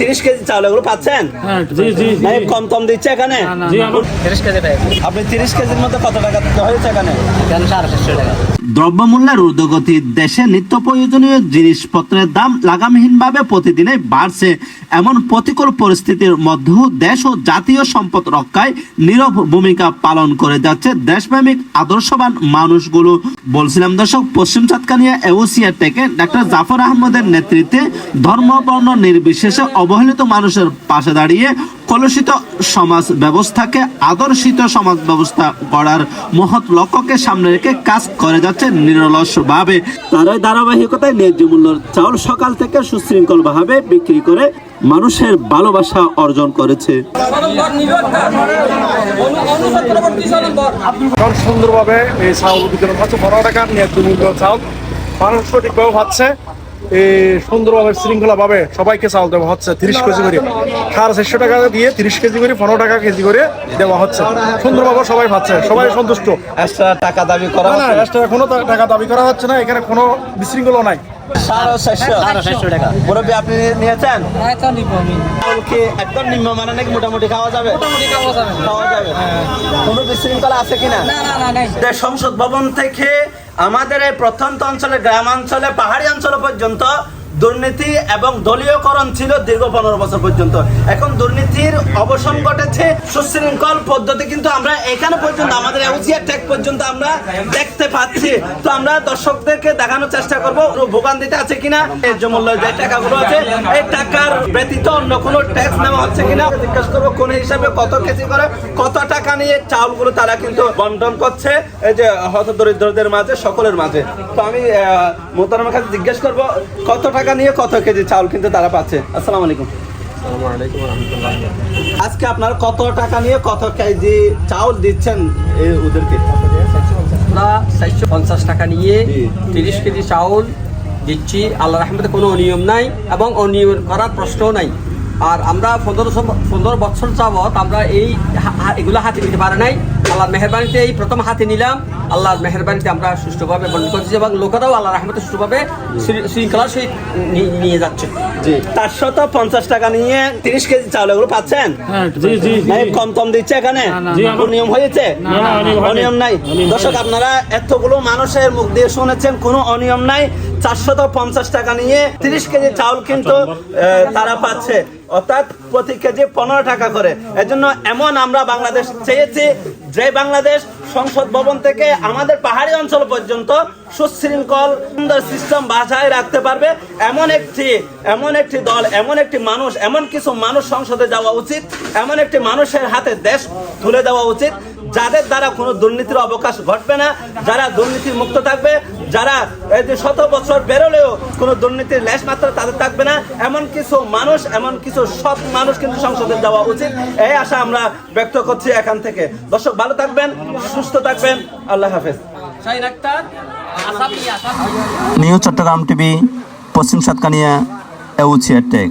তিরিশ কেজি চাউল এগুলো পাচ্ছেন? হ্যাঁ জি জি জি। কম কম দিচ্ছে এখানে? জি আমার তিরিশ কেজি আপনি তিরিশ কেজির মধ্যে কত টাকা দিতে হয়েছে এখানে? দ্রব্যমূল্যের ঊর্ধ্বগতি দেশে নিত্য প্রয়োজনীয় জিনিসপত্রের দাম লাগামহীনভাবে প্রতিদিনে বাড়ছে। এমন প্রতিকূল পরিস্থিতির মধ্যেও দেশ ও জাতীয় সম্পদ রক্ষায় নীরব ভূমিকা পালন করে যাচ্ছে দেশপ্রেমিক, আদর্শবান মানুষগুলো। বলছিলাম দর্শক, পশ্চিম চাঁদকানিয়া এওসিয়া থেকে ডাক্তার জাফর আহমদের নেতৃত্বে ধর্ম বর্ণ নির্বিশেষে অবহেলিত মানুষের পাশে দাঁড়িয়ে কলুষিত সমাজ ব্যবস্থাকে আদর্শিত সমাজ ব্যবস্থা গড়ার মহৎ লক্ষ্যকে সামনে রেখে কাজ করে যাচ্ছে নিরলসভাবে। তারই ধারাবাহিকতায় ন্যায্য মূল্যের চাউল সকাল থেকে সুশৃঙ্খল ভাবে বিক্রি করে মানুষের ভালোবাসা অর্জন করেছে। সুন্দরভাবে এই চাউল বিতরণ হচ্ছে। পনেরো টাকার ন্যায্য মূল্য চাউল মানুষ সঠিকভাবে পাচ্ছে সুন্দরভাবে শৃঙ্খলাভাবে সবাইকে চাউল দেওয়া হচ্ছে তিরিশ কেজি করে। সাড়ে চারশো টাকা দিয়ে তিরিশ কেজি করে পনেরো টাকা কেজি করে দেওয়া হচ্ছে। সুন্দরভাবে সবাই পাচ্ছে সবাই সন্তুষ্ট। টাকা দাবি করা না না কোনো টাকা দাবি করা হচ্ছে না এখানে কোনো বিশৃঙ্খলা নাই। সাড়ে চারশো। সাড়ে চারশো টাকা। মুরব্বী আপনি নিয়েছেন? তো নিবো আমি। চাউল কি একদম নিম্ন মানে নাকি মোটামুটি খাওয়া যাবে? খাওয়া যাবে। কোনো বিশৃঙ্খলা আছে কিনা? না না না নাই। দেশ সংসদ ভবন থেকে আমাদের এই প্রত্যন্ত অঞ্চলে গ্রামাঞ্চলে পাহাড়ি অঞ্চল পর্যন্ত দুর্নীতি এবং দলীয়করণ ছিল দীর্ঘ পনেরো বছর পর্যন্ত। এখন দুর্নীতির অবসান ঘটেছে সুশৃঙ্খল পদ্ধতি, কিন্তু আমরা এখানে পর্যন্ত আমাদের এউজিয়া টেক পর্যন্ত আমরা দেখতে পাচ্ছি। তো আমরা দর্শকদেরকে দেখানোর চেষ্টা করব ভোগান্তিতে আছে কিনা এই যে মূল্য যে টাকাগুলো আছে, এই টাকার ব্যতীত অন্য কোনো ট্যাক্স নেওয়া হচ্ছে কিনা জিজ্ঞেস করব কোন হিসাবে কত কেজি করে, কত টাকা নিয়ে চাউলগুলো তারা কিন্তু বন্টন করছে, এই যে হত দরিদ্রদের মাঝে, সকলের মাঝে। তো আমি মোতারামের কাছে জিজ্ঞেস করব, কত টাকা নিয়ে কত কেজি চাউল কিন্তু তারা পাচ্ছে? আসসালামু আলাইকুম। আজকে আপনার কত টাকা নিয়ে কত কেজি চাউল দিচ্ছেন? ওদেরকে আমরা চারশো পঞ্চাশ টাকা নিয়ে তিরিশ কেজি চাউল দিচ্ছি। আল্লাহ রহমতে কোনো অনিয়ম নাই এবং অনিয়ম করার প্রশ্নও নাই। আর আমরা পনেরোশো পনেরো বছর যাবৎ আমরা এই এগুলো হাতে নিতে পারে নাই। আল্লাহর মেহরবানিতে এই প্রথম হাতে নিলাম। আল্লাহর মেহরবানিতে আমরা সুষ্ঠুভাবে বন্ধ করছি এবং লোকেরাও আল্লাহ রহমতে সুষ্ঠুভাবে শৃঙ্খলার সহিত নিয়ে যাচ্ছে। জি। চারশত পঞ্চাশ টাকা নিয়ে তিরিশ কেজি চাউল এগুলো পাচ্ছেন? হ্যাঁ কম কম দিচ্ছে এখানে? নিয়ম হয়েছে? অনিয়ম নাই। দর্শক আপনারা এতগুলো মানুষের মুখ দিয়ে শুনেছেন কোনো অনিয়ম নাই। চারশত পঞ্চাশ টাকা নিয়ে তিরিশ কেজি চাউল কিন্তু তারা পাচ্ছে। অর্থাৎ প্রতি কেজি পনেরো টাকা করে। এজন্য এমন আমরা বাংলাদেশ চেয়েছি যে বাংলাদেশ সংসদ ভবন থেকে আমাদের পাহাড়ি অঞ্চল পর্যন্ত সুশৃঙ্খল, সুন্দর সিস্টেম বাসায় রাখতে পারবে। এমন একটি এমন একটি দল, এমন একটি মানুষ, এমন কিছু মানুষ সংসদে যাওয়া উচিত। এমন একটি মানুষের হাতে দেশ তুলে দেওয়া উচিত। যাদের দ্বারা কোনো দুর্নীতির অবকাশ ঘটবে না যারা দুর্নীতির মুক্ত থাকবে যারা এই যে শত বছর বেরোলেও কোনো দুর্নীতির লেশ মাত্রা তাদের থাকবে না এমন কিছু মানুষ এমন কিছু সৎ মানুষ কিন্তু সংসদে যাওয়া উচিত। এই আশা আমরা ব্যক্ত করছি এখান থেকে। দর্শক ভালো থাকবেন সুস্থ থাকবেন। আল্লাহ হাফেজ। নিউ চট্টগ্রাম টিভি পশ্চিম সাতকানিয়া এউচিয়া টেক।